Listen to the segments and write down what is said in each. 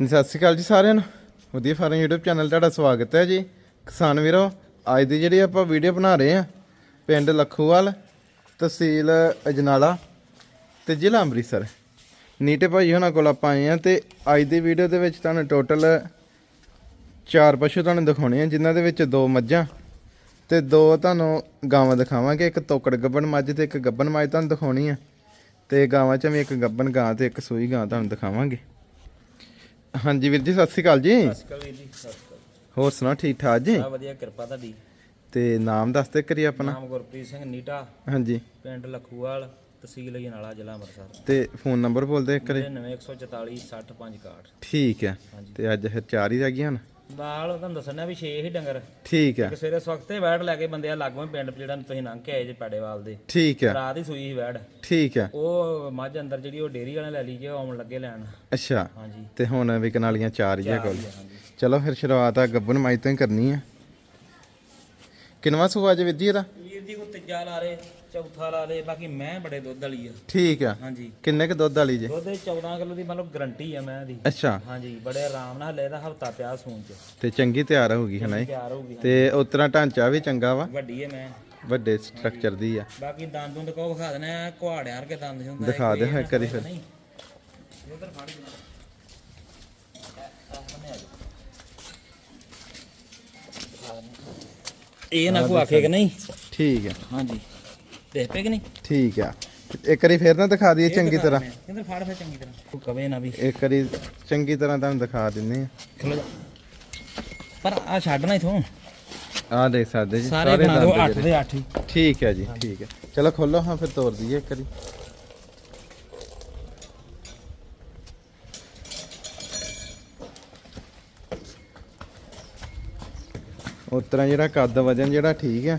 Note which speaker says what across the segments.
Speaker 1: ਜੀ, ਸਤਿ ਸ਼੍ਰੀ ਅਕਾਲ ਜੀ ਸਾਰਿਆਂ ਨੂੰ। ਵਧੀਆ ਫਾਰਮ YouTube ਚੈਨਲ ਤੁਹਾਡਾ ਸਵਾਗਤ ਹੈ ਜੀ। ਕਿਸਾਨ ਵੀਰੋ ਅੱਜ ਦੀ ਜਿਹੜੀ ਆਪਾਂ ਵੀਡੀਓ ਬਣਾ ਰਹੇ ਆ ਪਿੰਡ ਲੱਖੂਵਾਲ ਤਹਿਸੀਲ ਅਜਨਾਲਾ ਤੇ ਜ਼ਿਲ੍ਹਾ ਅੰਮ੍ਰਿਤਸਰ। ਨੀਟੇ ਭਾਈ ਉਹਨਾਂ ਕੋਲ ਆਪਾਂ ਆਏ ਆ ਤੇ ਅੱਜ ਦੀ ਵੀਡੀਓ ਦੇ ਵਿੱਚ ਤੁਹਾਨੂੰ ਟੋਟਲ ਚਾਰ ਪਸ਼ੂ ਤੁਹਾਨੂੰ ਦਿਖਾਉਣੇ ਆ ਜਿਨ੍ਹਾਂ ਦੇ ਵਿੱਚ ਦੋ ਮੱਝਾਂ ਤੇ ਦੋ ਤੁਹਾਨੂੰ ਗਾਵਾਂ ਦਿਖਾਵਾਂਗੇ। ਇੱਕ ਤੋਕੜ ਗੱਬਣ ਮੱਝ ਤੇ ਇੱਕ ਗੱਬਣ ਮੱਝ ਤੁਹਾਨੂੰ ਦਿਖਾਉਣੀ ਆ ਤੇ ਗਾਵਾਂ ਚ ਵੀ ਇੱਕ ਗੱਬਣ ਗਾਂ ਤੇ ਇੱਕ ਸੂਈ ਗਾਂ ਤੁਹਾਨੂੰ ਦਿਖਾਵਾਂਗੇ। ਹਾਂਜੀ ਵੀਰ ਜੀ ਸਤਿ ਸ਼੍ਰੀ ਅਕਾਲ ਜੀ।
Speaker 2: ਸਤਿ ਵੀਰ ਜੀ ਸਤਿ ਸ਼੍ਰੀ
Speaker 1: ਹੋਰ ਸੁਣਾਓ ਠੀਕ ਠਾਕ ਜੀ?
Speaker 2: ਆ ਵਧੀਆ ਕਿਰਪਾ ਤੁਹਾਡੀ।
Speaker 1: ਤੇ ਨਾਮ ਦੱਸ ਦੇ ਕਰੀ ਆਪਣਾ।
Speaker 2: ਨਾਮ ਗੁਰਪ੍ਰੀਤ ਸਿੰਘ ਨੀਟਾ।
Speaker 1: ਹਾਂਜੀ।
Speaker 2: ਪਿੰਡ ਲਖੂਵਾਲ ਤਹਿਸੀਲ ਜਨਾਲਾ ਜ਼ਿਲ੍ਹਾ ਅੰਮ੍ਰਿਤਸਰ।
Speaker 1: ਤੇ ਫੋਨ ਨੰਬਰ ਬੋਲਦੇ ਇੱਕ ਕਰੀ
Speaker 2: 9144 65
Speaker 1: ਠੀਕ ਹੈ। ਤੇ ਅੱਜ ਫਿਰ ਚਾਰ ਹੀ ਰਹਿ ਗਈਆਂ ਹਨ
Speaker 2: ਨਾਲ ਤੁਹਾਨੂੰ ਦੱਸਣਾ ਵੀ 6 ਹੀ ਡੰਗਰ।
Speaker 1: ਠੀਕ ਹੈ।
Speaker 2: ਸਵੇਰੇ ਸਵਖਤ ਤੇ ਵੈੜ ਲੈ ਕੇ ਬੰਦੇ ਆ ਲਾਗੋਂ ਪਿੰਡ ਜਿਹੜਾ ਤੁਸੀਂ ਲੰਘ ਕੇ ਆਏ ਜੇ ਪੈੜੇਵਾਲ ਦੇ।
Speaker 1: ਠੀਕ ਹੈ।
Speaker 2: ਰਾਤ ਹੀ ਸੂਈ ਸੀ ਵੈੜ
Speaker 1: ਠੀਕ ਹੈ।
Speaker 2: ਉਹ ਮੱਝ ਅੰਦਰ ਜਿਹੜੀ ਉਹ ਡੇਰੀ ਵਾਲੇ ਲੈ ਲਈ ਜੇ ਆਉਣ ਲੱਗੇ ਲੈਣ।
Speaker 1: ਅੱਛਾ।
Speaker 2: ਹਾਂਜੀ।
Speaker 1: ਤੇ ਹੁਣ ਵਿਕਣ ਵਾਲੀਆਂ ਚਾਰ ਹੀ ਆ ਕੋਲ। ਚਲੋ ਫਿਰ ਸ਼ੁਰੂਆਤ ਆ ਗੱਬਨ ਮਾਈ ਤੋਂ ਹੀ ਕਰਨੀ ਆ। ਕਿੰਨਵਾ ਸੂਆ ਵਿੱਧੀ ਇਹਦਾ?
Speaker 2: ਵੀਰ ਜੀ ਕੋ ਤੀਜਾ ਲਾ ਲੇ ਚੌਥਾ ਲਾ ਲੇ ਬਾਕੀ ਮੈਂ ਬੜੇ ਦੁੱਧ ਵਾਲੀ ਆ।
Speaker 1: ਠੀਕ ਆ।
Speaker 2: ਹਾਂਜੀ।
Speaker 1: ਕਿੰਨੇ ਕ ਦੁੱਧ ਵਾਲੀ ਜੇ?
Speaker 2: ਦੁੱਧ 14 ਕਿਲੋ ਦੀ ਮਤਲਬ ਗਰੰਟੀ ਆ ਮੈਂ ਦੀ
Speaker 1: ਅੱਛਾ।
Speaker 2: ਹਾਂਜੀ ਬੜੇ ਆਰਾਮ ਨਾਲ ਹਲੇ ਦਾ ਹਫਤਾ ਪਿਆ ਸੂਣ ਚ।
Speaker 1: ਤੇ ਚੰਗੀ ਤਿਆਰ ਹੋਊਗੀ ਹਨਾ ਇਹ?
Speaker 2: ਤਿਆਰ ਹੋਊਗੀ
Speaker 1: ਤੇ ਉਤਰਾ ਢਾਂਚਾ ਵੀ ਚੰਗਾ ਵਾ?
Speaker 2: ਵੱਡੀ ਹੈ ਮੈਂ।
Speaker 1: ਵੱਡੇ ਸਟਰਕਚਰ ਦੀ ਆ।
Speaker 2: ਬਾਕੀ ਦੰਦ ਦੁੰਦ ਕੋ ਵਿਖਾ ਦੇਣਾ ਹੈ ਕੁਹਾੜਿਆਂ ਵਰਗੇ ਦੰਦ ਹੁੰਦਾ
Speaker 1: ਦਿਖਾ ਦੇ ਹਾਂ ਇੱਕ ਵਾਰੀ ਫਿਰ।
Speaker 2: ਨਹੀਂ। ਉਧਰ ਫੜ ਕੇ ਇਹ ਨਾ ਕੋ ਆਖੇ ਕਿ ਨਹੀਂ?
Speaker 1: ਠੀਕ ਆ।
Speaker 2: ਹਾਂਜੀ। ਪਏ ਕਿ ਨਹੀਂ?
Speaker 1: ਠੀਕ ਆ। ਇੱਕ ਵਾਰੀ ਫੇਰ ਨਾ ਦਿਖਾ ਦਈਏ ਚੰਗੀ ਤਰ੍ਹਾਂ।
Speaker 2: ਕਿੰਦਰ ਫੜ ਫੇ ਚੰਗੀ ਤਰ੍ਹਾਂ। ਕੋ ਕਵੇ ਨਾ ਵੀ।
Speaker 1: ਇੱਕ ਵਾਰੀ ਚੰਗੀ ਤਰ੍ਹਾਂ ਤੁਹਾਨੂੰ ਦਿਖਾ ਦਿੰਨੇ ਆ।
Speaker 2: ਖਲੋ ਜਾ। ਪਰ ਆ ਛੱਡਣਾ ਇਥੋਂ।
Speaker 1: ਆਹ ਦੇਖ ਸਕਦੇ ਜੀ
Speaker 2: ਸਾਰੇ ਬਣਾ ਦਿਓ
Speaker 1: ਦੰਦ
Speaker 2: 8 ਦੇ 8 ਹੀ।
Speaker 1: ਜਿਹੜੇ। ਠੀਕ ਹੈ ਜੀ ਠੀਕ ਹੈ ਚਲੋ ਖੋਲੋ ਹਾਂ ਫਿਰ ਤੋੜ ਦਈਏ ਇੱਕ ਵਾਰੀ। ਉਤਰਾ ਜਿਹੜਾ ਕੱਦ ਵਜਨ ਜਿਹੜਾ ਠੀਕ ਹੈ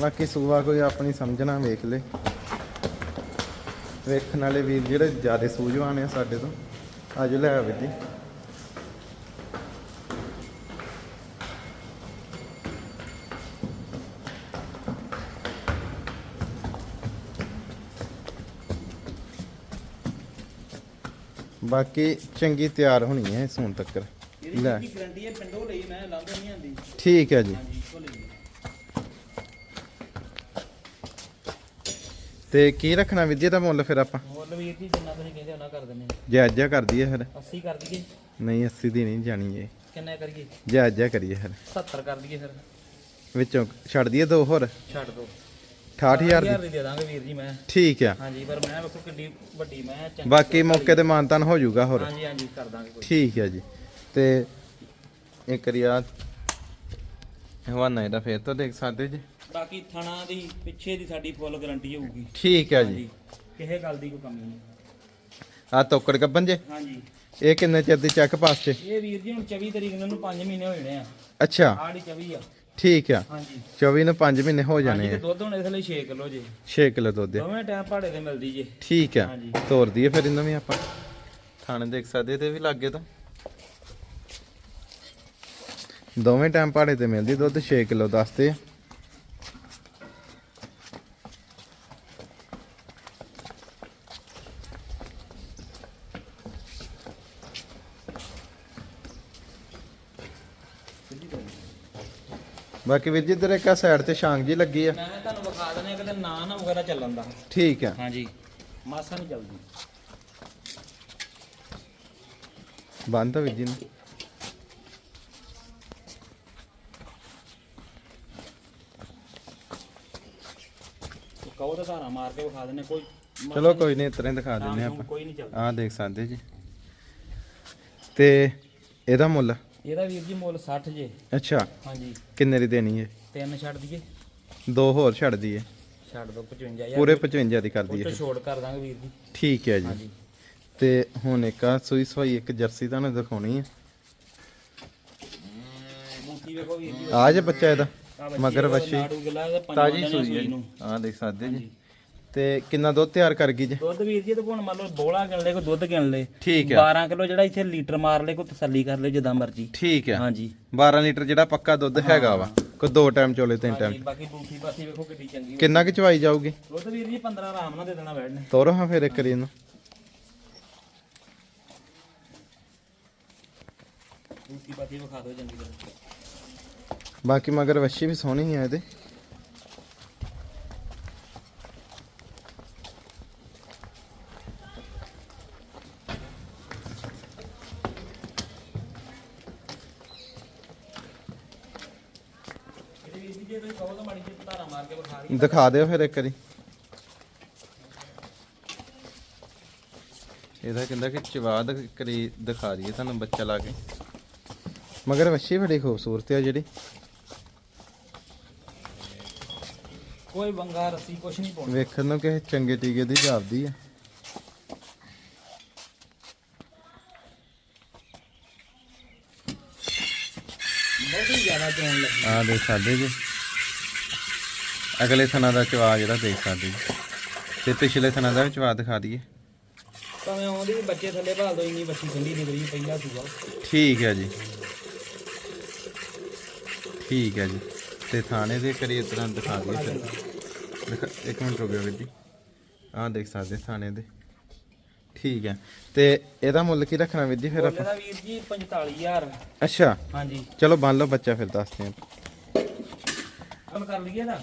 Speaker 1: ਬਾਕੀ ਸੂਆ ਕੋਈ ਆਪਣੀ ਸਮਝਣਾ ਵੇਖ ਲੈ। ਵੇਖਣ ਵਾਲੇ ਵੀਰ ਜਿਹੜੇ ਜ਼ਿਆਦਾ ਸੂਝਵਾਨ ਆ ਸਾਡੇ ਤੋਂ ਅੱਜ ਲੈ ਆਵੇ ਜੀ। ਬਾਕੀ ਚੰਗੀ ਤਿਆਰ ਹੋਣੀ ਹੈ ਇਸ ਹੁਣ ਤੱਕ। ਲੈ।
Speaker 2: ਇਹਦੀ ਗਰੰਟੀ ਹੈ? ਪਿੰਡੋਂ ਲਈ ਮੈਂ ਲਾਂਦੇ ਨਹੀਂ ਆਂਦੀ
Speaker 1: ਠੀਕ ਹੈ ਜੀ
Speaker 2: ਹਾਂਜੀ ਇੱਕੋ ਲਈ
Speaker 1: ਤੇ ਕੀ ਰੱਖਣਾ ਵਿਦਿਆ ਦਾ ਮੁੱਲ ਫਿਰ ਆਪਾਂ?
Speaker 2: ਮੁੱਲ ਵੀਰ ਜੀ ਜਿੰਨਾ ਤੁਸੀਂ ਕਹਿੰਦੇ ਉਹਨਾਂ ਕਰ ਦਿੰਦੇ
Speaker 1: ਜਾਇਜ਼ਾ ਕਰ ਦਈਏ ਫਿਰ।
Speaker 2: 80 ਕਰ ਦਈਏ।
Speaker 1: ਨਹੀਂ 80 ਦੀ ਨਹੀਂ ਜਾਣੀ ਇਹ।
Speaker 2: ਕਿੰਨੇ ਕਰੀਏ?
Speaker 1: ਜਾਇਜ਼ਾ ਕਰੀਏ ਫਿਰ।
Speaker 2: 70 ਕਰ ਦਈਏ ਫਿਰ।
Speaker 1: ਵਿੱਚੋਂ ਛੱਡ ਦਈਏ ਦੋ ਹੋਰ?
Speaker 2: ਛੱਡ ਦੋ।
Speaker 1: 68000 ਦੀ।
Speaker 2: ਦੀ ਦਾਂਗੇ ਵੀਰ ਜੀ ਮੈਂ।
Speaker 1: ਠੀਕ ਆ।
Speaker 2: ਹਾਂਜੀ ਪਰ ਮੈਂ ਵੇਖੋ ਕਿੱਡੀ ਵੱਡੀ ਮੈਂ
Speaker 1: ਬਾਕੀ ਮੌਕੇ ਤੇ ਮਾਨਤਾਨ ਹੋ ਜਾਊਗਾ ਹੋਰ।
Speaker 2: ਹਾਂਜੀ ਹਾਂਜੀ ਕਰ ਦਾਂਗੇ ਕੋਈ।
Speaker 1: ਠੀਕ ਹੈ ਜੀ। ਤੇ ਇੱਕ ਰਿਆ ਹਵਾਨਾ ਇਹਦਾ ਫੇਰ ਤੋਂ ਦੇਖ ਸਕਦੇ ਜੀ।
Speaker 2: ਬਾਕੀ ਥਣਾ ਦੀ ਪਿੱਛੇ ਦੀ ਸਾਡੀ ਫੁੱਲ ਗਾਰੰਟੀ ਹੋਊਗੀ।
Speaker 1: ਠੀਕ ਹੈ ਜੀ।
Speaker 2: ਕਿਸੇ ਗੱਲ ਦੀ ਕੋਈ ਕਮੀ ਨਹੀਂ।
Speaker 1: ਆ ਤੋਕੜ ਗੱਬਨ ਜੇ?
Speaker 2: ਹਾਂਜੀ।
Speaker 1: ਇਹ ਕਿੰਨੇ ਚਿਰ ਦੀ ਚੈੱਕ ਪਾਸ ਚ
Speaker 2: ਇਹ ਵੀਰ ਜੀ ਹੁਣ 24 ਤਰੀਕ ਨੂੰ ਇਹਨੂੰ 5 ਮਹੀਨੇ ਹੋ ਜਾਣੇ ਆ।
Speaker 1: ਅੱਛਾ।
Speaker 2: ਆੜੀ 24 ਆ।
Speaker 1: ਠੀਕ ਆ।
Speaker 2: ਹਾਂਜੀ।
Speaker 1: 24 ਨੂੰ 5 ਮਹੀਨੇ ਹੋ
Speaker 2: ਹਾਂਜੀ
Speaker 1: ਜਾਣੇ
Speaker 2: ਤੇ
Speaker 1: ਆ।
Speaker 2: ਦੁੱਧ ਹੁਣ ਇਸ ਲਈ 6 ਕਿਲੋ ਜੇ।
Speaker 1: 6 ਕਿਲੋ ਦੁੱਧ ਦੇ
Speaker 2: ਦੋਵੇਂ ਟਾਈਮ ਭਾੜੇ ਤੇ ਮਿਲਦੀ ਜੇ।
Speaker 1: ਠੀਕ ਆ।
Speaker 2: ਹਾਂਜੀ।
Speaker 1: ਤੋਰ ਦਈਏ ਫਿਰ ਇਹਨਾਂ ਵੀ ਆਪਾਂ। ਥਾਣੇ ਦੇਖ ਸਕਦੇ ਤੇ ਵੀ ਲੱਗੇ ਤਾਂ। ਦੋਵੇਂ ਟਾਈਮ ਭਾੜੇ ਤੇ ਮਿਲਦੀ ਦੁੱਧ 6 ਕਿਲੋ ਦੱਸਦੇ ਆ। ਬਾਕੀ ਵੀਰ ਜੀ ਇੱਧਰ ਇੱਕ ਸਾਈਡ ਤੇ ਸ਼ਾਂਗ ਜੀ ਲੱਗੀ ਆ।
Speaker 2: ਮੈਂ ਕਿਹਾ ਤੁਹਾਨੂੰ ਵਿਖਾ ਦਿੰਦੇ ਆ ਕਿਤੇ ਨਾ ਨਾ ਵਗੈਰਾ ਚੱਲਣ ਦਾ।
Speaker 1: ਠੀਕ ਆ।
Speaker 2: ਹਾਂਜੀ। ਮਾਸਾ ਨਹੀਂ ਚੱਲਦੀ।
Speaker 1: ਬੰਦ ਆ ਵੀਰ ਜੀ ਨੂੰ।
Speaker 2: ਕਹੋ ਤਾਂ ਧਾਰਾ ਮਾਰ ਕੇ ਵਿਖਾ ਦਿੰਦੇ ਕੋਈ
Speaker 1: ਚਲੋ ਕੋਈ ਨਹੀਂ ਇਤਰੇ ਦਿਖਾ ਦਿੰਨੇ ਆਪਾਂ।
Speaker 2: ਕੋਈ ਨਹੀਂ ਚੱਲਦਾ।
Speaker 1: ਆਹ ਦੇਖ ਸਕਦੇ ਜੀ। ਤੇ ਇਹਦਾ ਮੁੱਲ?
Speaker 2: ਇਹਦਾ ਵੀਰ ਜੀ ਮੁੱਲ 60 ਜੇ।
Speaker 1: ਅੱਛਾ।
Speaker 2: ਹਾਂਜੀ।
Speaker 1: ਕਿੰਨੇ ਦੀ ਦੇਣੀ ਹੈ?
Speaker 2: ਤਿੰਨ ਛੱਡ ਦਈਏ।
Speaker 1: ਦੋ ਹੋਰ ਛੱਡ ਦਈਏ।
Speaker 2: ਛੱਡ ਦੋ 55000
Speaker 1: ਪੂਰੇ 55 ਦੀ ਕਰ ਦਈਏ
Speaker 2: ਛੋੜ ਕਰ ਦਾਂਗੇ ਵੀਰ ਜੀ।
Speaker 1: ਠੀਕ ਹੈ ਜੀ। ਤੇ ਹੁਣ ਇੱਕ ਆ ਸੂਈ ਸਵਾਈ ਇੱਕ ਜਰਸੀ ਤੁਹਾਨੂੰ ਦਿਖਾਉਣੀ ਹੈ। ਆ ਜੇ ਬੱਚਾ ਇਹਦਾ। ਮਗਰ
Speaker 2: ਆ, ਪੰਜ
Speaker 1: ਤਾਜੀ ਸੂਈ ਹੈ। ਆਹ ਦੇਖ ਸਕਦੇ ਜੀ। ਤੇ ਕਿੰਨਾ ਦੁੱਧ ਤਿਆਰ ਕਰ ਗਈ ਜੀ?
Speaker 2: ਦੁੱਧ ਵੀਰ ਜੀ ਤੇ ਹੁਣ ਮੰਨ ਲਓ ਬੋਲਾ ਗਿਣ ਲੈ ਕੋ ਦੁੱਧ ਗਿਣ ਲੈ
Speaker 1: ਠੀਕ ਹੈ
Speaker 2: 12 ਕਿਲੋ ਜਿਹੜਾ ਇੱਥੇ ਲੀਟਰ ਮਾਰ ਲੈ ਕੋ ਤਸੱਲੀ ਕਰ ਲੈ ਜਿੱਦਾਂ ਮਰਜ਼ੀ।
Speaker 1: ਠੀਕ ਹੈ
Speaker 2: ਹਾਂਜੀ।
Speaker 1: 12 ਲੀਟਰ ਜਿਹੜਾ ਪੱਕਾ ਦੁੱਧ ਹੈਗਾ ਵਾ ਕੋਈ ਦੋ ਟਾਈਮ ਚੋਲੇ ਤਿੰਨ ਟਾਈਮ।
Speaker 2: ਬਾਕੀ ਬੂਟੀ ਪਾਸੀ ਵੇਖੋ ਕਿੱਡੀ ਚੰਗੀ
Speaker 1: ਕਿੰਨਾ ਕੁ ਚਵਾਈ ਜਾਊਗੀ?
Speaker 2: ਦੁੱਧ ਵੀਰ ਜੀ 15 ਆਰਾਮ ਨਾਲ ਦੇ ਦੇਣਾ ਬੈਠਨੇ
Speaker 1: ਤੋਰੋ ਹਾਂ ਫਿਰ ਇੱਕ ਇਹਨੂੰ।
Speaker 2: ਰੋਟੀ ਪਾਤੀ ਵਿਖਾ ਦਿਓ ਚੰਗੀ ਤਰ੍ਹਾਂ।
Speaker 1: ਬਾਕੀ ਮਗਰ ਵੱਛੀ ਵੀ ਸੋਹਣੀ ਹੈ ਇਹਦੇ।
Speaker 2: ਵੀਰ ਜੀ ਜੇ ਤੁਸੀਂ ਕਹੋ ਤਾਂ ਮਾੜੀ ਜਿਹੀ ਧਾਰਾ ਮਾਰ ਕੇ ਵਿਖਾ ਰਹੀ
Speaker 1: ਦਿਖਾ ਦਿਓ ਫਿਰ ਇੱਕ ਵਾਰੀ। ਇਹਦਾ ਕਹਿੰਦਾ ਕਿ ਚਵਾਦ ਕਰੀ ਦਿਖਾ ਦਈਏ ਤੁਹਾਨੂੰ ਬੱਚਾ ਲਾ ਕੇ। ਮਗਰ ਵੱਛੀ ਬੜੀ ਖੂਬਸੂਰਤ ਹੈ ਜਿਹੜੀ।
Speaker 2: ਕੋਈ ਬੰਗਾ ਰੱਸੀ ਕੁਛ ਨਹੀਂ ਪਾਉਣਾ।
Speaker 1: ਵੇਖਣ ਨੂੰ ਕਿਸੇ ਚੰਗੇ ਟੀਕੇ ਦੀ ਜਾਪਦੀ
Speaker 2: ਹੀ ਲੱਗੀ।
Speaker 1: ਆ ਦੇਖ ਸਕਦੇ ਜੀ। ਅਗਲੇ ਥਣਾ ਦਾ ਚਵਾ ਜਿਹੜਾ ਦੇਖ ਸਕਦੇ ਜੀ। ਤੇ ਪਿਛਲੇ ਥਣਾ ਦਾ ਵੀ ਚਵਾ ਦਿਖਾ ਦਈਏ।
Speaker 2: ਭਾਵੇਂ ਆਉਂਦੀ ਬੱਚੇ ਥੱਲੇ ਭਾਲ ਦੋ ਇੰਨੀ ਬੱਚੀ ਠੰਡੀ ਨਿਕਲੀ ਪਹਿਲਾ ਸੂਆ।
Speaker 1: ਠੀਕ ਹੈ ਜੀ। ਠੀਕ ਹੈ ਜੀ। ਤੇ ਥਾਣੇ ਦੇ ਕਰੀ ਇਸ ਤਰ੍ਹਾਂ ਦਿਖਾ ਦਈਏ ਫਿਰ। ਦਿਖਾ- ਇੱਕ ਮਿੰਟ ਰੁਕਿਓ ਵੀਰ ਜੀ। ਆਹ ਦੇਖ ਸਕਦੇ ਥਾਣੇ ਦੇ। ਠੀਕ ਹੈ। ਤੇ ਇਹਦਾ ਮੁੱਲ ਕੀ ਰੱਖਣਾ ਵੀਰ ਜੀ ਫਿਰ ਆਪਾਂ?
Speaker 2: ਦਾ ਵੀਰ ਜੀ 45000
Speaker 1: ਅੱਛਾ।
Speaker 2: ਹਾਂਜੀ।
Speaker 1: ਚਲੋ ਬੰਨ ਲਓ ਬੱਚਾ ਫਿਰ ਦੱਸਦੇ ਹਾਂ।
Speaker 2: ਕੰਮ ਕਰ ਲਈਏ ਨਾ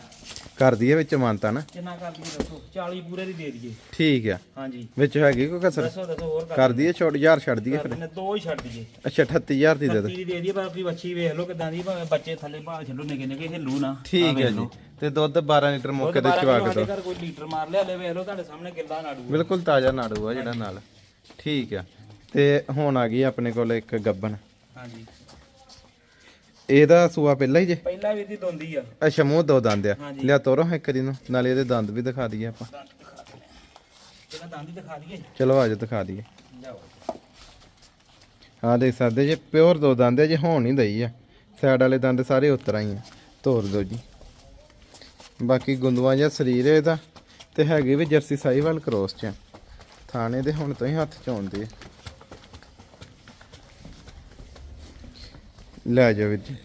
Speaker 1: ਕਰ ਦਈਏ ਵਿੱਚ ਮਾਨਤਾ ਨਾ?
Speaker 2: ਕਿੰਨਾ ਕਰ ਦਈਏ ਦੱਸੋ। 40 ਪੂਰੇ ਦੀ ਦੇ ਦਈਏ।
Speaker 1: ਠੀਕ ਆ।
Speaker 2: ਹਾਂਜੀ।
Speaker 1: ਵਿੱਚ ਹੈਗੀ ਕੋਈ ਕਸਰ?
Speaker 2: ਦੱਸੋ ਦੱਸੋ ਹੋਰ ਕਰ
Speaker 1: ਦਈਏ ਛੋਟ ਹਜ਼ਾਰ ਛੱਡ ਦਈਏ ਫਿਰ।
Speaker 2: ਦਿੰਦੇ ਦੋ ਹੀ ਛੱਡ ਦਈਏ।
Speaker 1: ਅੱਛਾ 38000 ਦੀ ਦੇ ਦੇ
Speaker 2: 30 ਦੀ ਦੇ ਦਈਏ ਬਾਕੀ ਬੱਚੀ ਵੇਖ ਲਓ ਕਿਦਾਂ ਦੀ ਭਾਵੇਂ ਬੱਚੇ ਥੱਲੇ ਭਾਲ ਛੱਡੋ ਨਿੱਕੇ ਨਿੱਕੇ ਹਿੱਲੂ ਨਾ
Speaker 1: ਠੀਕ ਹੈ ਜੀ। ਤੇ ਦੁੱਧ 12 ਲੀਟਰ ਮੌਕੇ ਤੇ ਚਵਾ ਕੇ ਦੋ
Speaker 2: ਕੋਈ ਲੀਟਰ ਮਾਰ ਲਿਆ ਲੈ ਵੇਖ ਲਓ ਤੁਹਾਡੇ ਸਾਹਮਣੇ ਕਿੱਦਾਂ ਨਾੜੂ।
Speaker 1: ਬਿਲਕੁਲ ਤਾਜ਼ਾ ਨਾੜੂ ਆ ਜਿਹੜਾ ਨਾਲ। ਠੀਕ ਆ। ਤੇ ਹੁਣ ਆ ਗਈ ਆਪਣੇ ਕੋਲ ਇੱਕ ਗੱਬਨ
Speaker 2: ਹਾਂਜੀ।
Speaker 1: ਇਹਦਾ ਸੂਆ ਪਹਿਲਾਂ ਹੀ ਜੇ?
Speaker 2: ਪਹਿਲਾ ਵੀਰ ਦੀ ਦੋਂਦੀ ਆ।
Speaker 1: ਅੱਛਾ ਮੂੰਹ ਦੋ ਦੰਦ ਆ।
Speaker 2: ਹਾਂਜੀ।
Speaker 1: ਲਿਆ ਤੋਰੋ ਇੱਕ ਵਾਰੀ ਨੂੰ ਨਾਲੇ ਇਹਦੇ ਦੰਦ ਵੀ ਦਿਖਾ ਦਈਏ ਆਪਾਂ।
Speaker 2: ਦੰਦ ਦਿਖਾ ਦਿੰਦੇ ਆ। ਇਹਦਾ ਦੰਦ ਹੀ ਦਿਖਾ ਦਈਏ।
Speaker 1: ਚਲੋ ਆਜੋ ਦਿਖਾ ਦਈਏ।
Speaker 2: ਜਾਓ
Speaker 1: ਆ ਦੇਖ ਸਕਦੇ ਜੇ ਪਿਓਰ ਦੋ ਦੰਦ ਆ ਜੇ ਹੋਣ ਨਹੀਂ ਦਈ ਆ। ਸਾਈਡ ਵਾਲੇ ਦੰਦ ਸਾਰੇ ਉਤਰਾ ਹੀ ਆ। ਤੋਰ ਦੋ ਜੀ। ਬਾਕੀ ਗੁੰਦਵਾ ਜਿਹਾ ਸਰੀਰ ਹੈ ਇਹਦਾ। ਤੇ ਹੈਗੇ ਵੀ ਜਰਸੀ ਸਾਈਵਾਲ ਕ੍ਰੋਸ ਚ। ਥਾਣੇ ਦੇ ਹੁਣ ਤੋਂ ਹੀ ਹੱਥ ਚ ਆਉਂਦੇ ਆ। ਲੈ ਜਾਓ ਵੀਰ ਜੀ।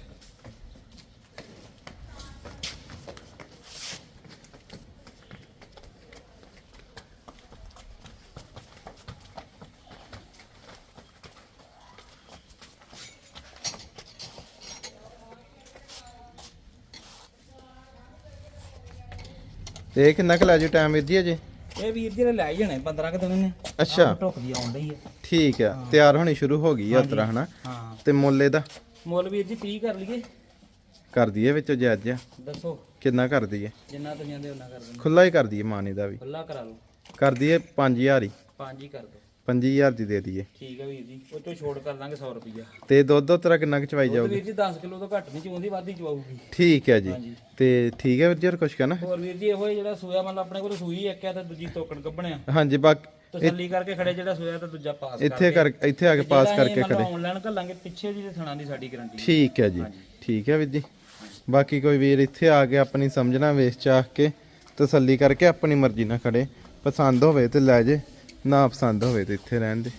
Speaker 1: ਤੇ ਇਹ ਕਿੰਨਾ ਕੁ ਲੈ ਜਾਓ ਟਾਈਮ ਵੀਰ ਜੀ ਅਜੇ?
Speaker 2: ਇਹ ਵੀਰ ਜੀ ਨੇ ਲੈ ਹੀ ਜਾਣੇ 15 ਕੁ ਦਿਨ ਨੇ
Speaker 1: ਅੱਛਾ।
Speaker 2: ਢੁੱਕ ਦੀ ਆਉਣ ਡਈ ਆ।
Speaker 1: ਠੀਕ ਆ ਤਿਆਰ ਹੋਣੀ ਸ਼ੁਰੂ ਹੋ ਗਈ ਯਾਤਰਾ ਹਨਾ?
Speaker 2: ਹਾਂ।
Speaker 1: ਤੇ ਮੁੱਲ ਇਹਦਾ?
Speaker 2: ਮੁੱਲ ਵੀਰ ਜੀ 30 ਕਰ ਲਈਏ।
Speaker 1: ਕਰ ਦਈਏ ਵਿੱਚੋਂ ਜਾਇਜ਼ ਜਿਹਾ।
Speaker 2: ਦੱਸੋ।
Speaker 1: ਕਿੰਨਾ ਕਰ ਦਈਏ?
Speaker 2: ਜਿੰਨਾ ਤੁਸੀਂ ਆਂਦੇ ਉਹਨਾਂ ਕਰ ਦਿੰਦੇ।
Speaker 1: ਖੁੱਲਾ ਹੀ ਕਰ ਦਈਏ ਮਾਨੀ ਦਾ ਵੀ।
Speaker 2: ਖੁੱਲਾ ਕਰਾ ਲਓ।
Speaker 1: ਕਰ ਦਈਏ 5000 ਹੀ।
Speaker 2: ਪੰਜ ਹੀ ਕਰ ਦਿਓ।
Speaker 1: 25000 ਦੀ ਦੇ ਦਈਏ।
Speaker 2: ਠੀਕ ਹੈ ਵੀਰ ਜੀ ਉਹ ਤੋਂ ਛੋੜ ਕਰ ਦਾਂਗੇ 100 ਰੁਪਈਆ।
Speaker 1: ਤੇ ਦੁੱਧ ਉਤਰਾ ਕਿੰਨਾ ਕੁ ਚਵਾਈ
Speaker 2: ਉਹ
Speaker 1: ਜਾਊਗੀ?
Speaker 2: ਵੀਰ ਜੀ 10 ਕਿਲੋ ਤੋਂ ਘੱਟ ਨਹੀਂ ਚੋਂਦੀ ਵੱਧ ਹੀ ਚਵਾਊਗੀ।
Speaker 1: ਠੀਕ ਹੈ ਜੀ। ਤੇ ਠੀਕ ਹੈ ਵੀਰ ਜੀ ਹੋਰ ਕੁਛ ਕਹਿਣਾ?
Speaker 2: ਹੋਰ ਵੀਰ ਜੀ ਇਹੋ ਹੀ ਜਿਹੜਾ ਸੂਆ ਮਤਲਬ ਆਪਣੇ ਕੋਲ ਸੂਈ ਇੱਕ ਆ ਤੇ ਦੂਜੀ ਤੋਕੜ ਕੱਢਣਿਆ
Speaker 1: ਹਾਂਜੀ ਬਾਕੀ
Speaker 2: ਤਸੱਲੀ ਕਰਕੇ ਖੜੇ ਜਿਹੜਾ ਸੂਆ ਤੇ ਦੂਜਾ ਪਾਸ
Speaker 1: ਇੱਥੇ ਕਰ ਇੱਥੇ ਆ ਕੇ ਪਾਸ ਕਰਕੇ ਖੜੇ।
Speaker 2: ਆਨਲਾਈਨ ਘੱਲਾਂਗੇ ਪਿੱਛੇ ਦੀ ਤੇ ਥਣਾ ਦੀ ਸਾਡੀ ਗਾਰੰਟੀ
Speaker 1: ਠੀਕ ਹੈ ਜੀ ਠੀਕ ਹੈ ਵੀਰ ਜੀ। ਬਾਕੀ ਕੋਈ ਵੀਰ ਇੱਥੇ ਆ ਕੇ ਆਪਣੀ ਸਮਝਣਾ ਵੇਚ ਚਾਹ ਕੇ ਤਸੱਲੀ ਕਰਕੇ ਆਪਣੀ ਮਰਜ਼ੀ ਨਾਲ ਖੜੇ। ਪਸੰਦ ਹੋਵੇ ਤੇ ਲੈ ਜੇ ਨਾ ਪਸੰਦ ਹੋਵੇ ਤੇ ਇੱਥੇ ਰਹਿਣ ਦੇ।